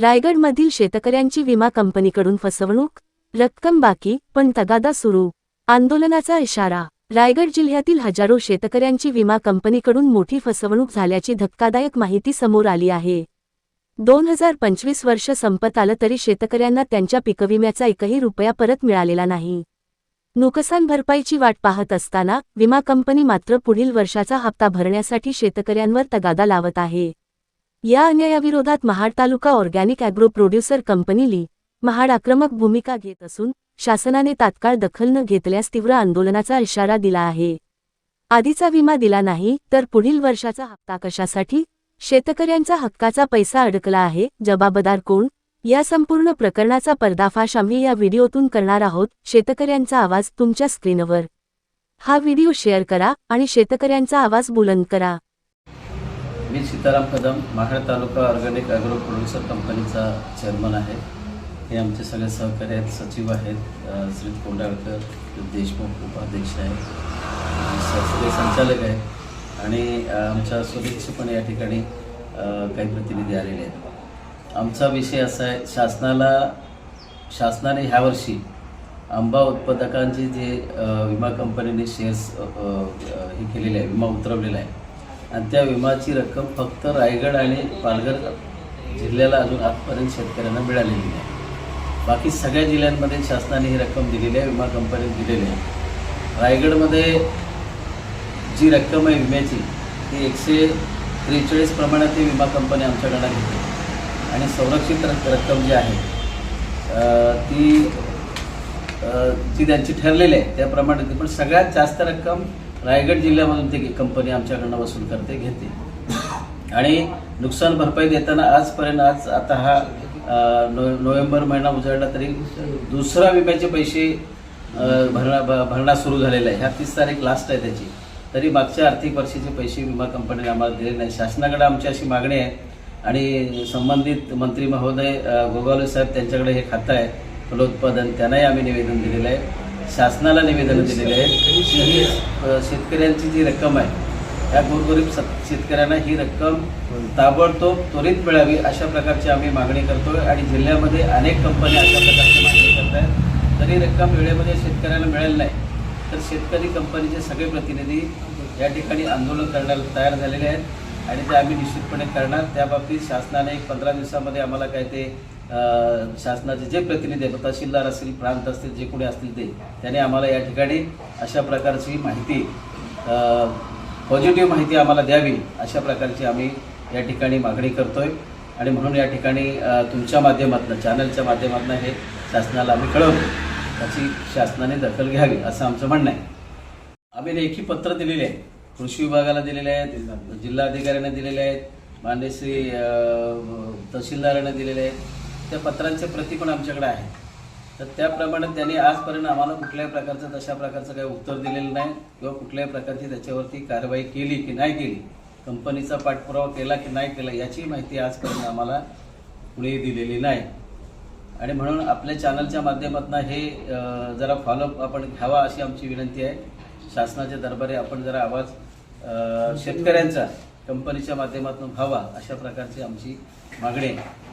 रायगडमधील शेतकऱ्यांची विमा कंपनीकडून फसवणूक रक्कम बाकी पण तगादा सुरू. आंदोलनाचा इशारा. रायगड जिल्ह्यातील हजारो शेतकऱ्यांची विमा कंपनीकडून मोठी फसवणूक झाल्याची धक्कादायक माहिती समोर आली आहे. दोन हजार पंचवीस वर्ष संपत आलं तरी शेतकऱ्यांना त्यांच्या पिकविम्याचा एकही रुपया परत मिळालेला नाही. नुकसान भरपाईची वाट पाहत असताना विमा कंपनी मात्र पुढील वर्षाचा हप्ता भरण्यासाठी शेतकऱ्यांवर तगादा लावत आहे. या अन्यायाविरोधात Mahad taluka organic agro producer company ली महाड आक्रमक भूमिका घेत असून शासनाने तात्काळ दखल न घेतल्यास तीव्र आंदोलनाचा इशारा दिला आहे. आधीचा विमा दिला नाही तर पुढील वर्षाचा हप्ता कशासाठी? शेतकऱ्यांचा हक्काचा पैसा अडकला आहे जबाबदार कोण? या संपूर्ण प्रकरणाचा पर्दाफाश आम्ही या व्हिडिओतून करणार आहोत शेतकऱ्यांचा आवाज तुमच्या स्क्रीनवर. हा व्हिडिओ शेअर करा आणि शेतकऱ्यांचा आवाज बुलंद करा. मी Sitaram Kadam Mahad taluka organic agro producer कंपनीचा चेअरमन आहे. हे आमचे सगळे सहकारी आहेत सचिव आहेत श्री कोंडाळकर देशमुख उपाध्यक्ष आहेत सगळे संचालक आहेत. आणि आमच्या शुभेच्छा पण या ठिकाणी काही प्रतिनिधी आलेले आहेत. आमचा विषय असा आहे शासनाला शासनाने ह्यावर्षी आंबा उत्पादकांची जे विमा कंपनीने शेअर्स हे केलेले आहे विमा उतरवलेला आहे आणि त्या विमाची रक्कम फक्त रायगड आणि पालघर जिल्ह्याला अजून आजपर्यंत शेतकऱ्यांना मिळालेली नाही. बाकी सगळ्या जिल्ह्यांमध्ये शासनाने ही रक्कम दिलेली आहे विमा कंपनीत दिलेली आहे. रायगडमध्ये जी रक्कम आहे विम्याची ती एकशे त्रेचाळीस प्रमाणात ती विमा कंपनी आमच्याकडनं घेते. आणि संरक्षित रक्कम जी आहे ती जी त्यांची ठरलेली आहे त्याप्रमाणे ती पण सगळ्यात जास्त रक्कम रायगड जिल्ह्यामधून ती कंपनी आमच्याकडनं वसूल करते घेते. आणि नुकसान भरपाई देताना आजपर्यंत आज आता हा नो नोव्हेंबर महिना उजाडला तरी दुसरा विम्याचे पैसे भरणा भरणा सुरू झालेला आहे. ह्या तीस तारीख लास्ट आहे त्याची. तरी मागच्या आर्थिक वर्षाचे पैसे विमा कंपनीने आम्हाला दिले नाही. शासनाकडे आमची अशी मागणी आहे. आणि संबंधित मंत्री महोदय गोगावले साहेब त्यांच्याकडे हे खातं आहे. फलोत्पादन त्यांनाही आम्ही निवेदन दिलेलं आहे. शासनाला निवेदन दिलेले आहे की ही शेतकऱ्यांची जी रक्कम आहे या गोरगरीब शेतकऱ्यांना ही रक्कम ताबडतोब त्वरित मिळावी अशा प्रकारची आम्ही मागणी करतोय आणि जिल्ह्यामध्ये अनेक कंपन्या अशा प्रकारची मागणी करत आहेत तरी रक्कम वेळेमध्ये शेतकऱ्यांना मिळेल नाही तर शेतकरी कंपनीचे सगळे प्रतिनिधी या ठिकाणी आंदोलन करण्याला तयार झालेले आहेत आणि ते आम्ही निश्चितपणे करणार. त्या बाबतीत शासनाने एक पंधरा दिवसामध्ये आम्हाला काय ते शासनाचे जे प्रतिनिधी आहेत तहसीलदार असतील प्रांत असतील जे कोणी असतील ते त्याने आम्हाला या ठिकाणी अशा प्रकारची माहिती पॉझिटिव्ह माहिती आम्हाला द्यावी अशा प्रकारची आम्ही या ठिकाणी मागणी करतोय. आणि म्हणून या ठिकाणी तुमच्या माध्यमातून चॅनलच्या माध्यमातून हे शासनाला आम्ही कळवतो. त्याची शासनाने दखल घ्यावी असं आमचं म्हणणं आहे. आम्ही लेखी पत्र दिलेले आहे कृषी विभागाला दिलेले आहेत जिल्हाधिकाऱ्यांना दिलेले आहेत मान्यश्री तहसीलदारांना दिलेले आहेत. त्या पत्रांचे प्रती पण आमच्याकडे आहेत तर त्याप्रमाणे त्यांनी आजपर्यंत आम्हाला कुठल्याही प्रकारचं तशा प्रकारचं काही उत्तर दिलेलं नाही किंवा कुठल्याही प्रकारची त्याच्यावरती कारवाई केली की नाही केली कंपनीचा पाठपुरावा केला की नाही केला याची माहिती आजपर्यंत आम्हाला कुणीही दिलेली नाही. आणि म्हणून आपल्या चॅनलच्या माध्यमातून हे जरा फॉलोअप आपण घ्यावा अशी आमची विनंती आहे. शासनाच्या दरबारी आपण जरा आवाज शेतकऱ्यांचा कंपनीच्या माध्यमातून व्हावा अशा प्रकारची आमची मागणी आहे.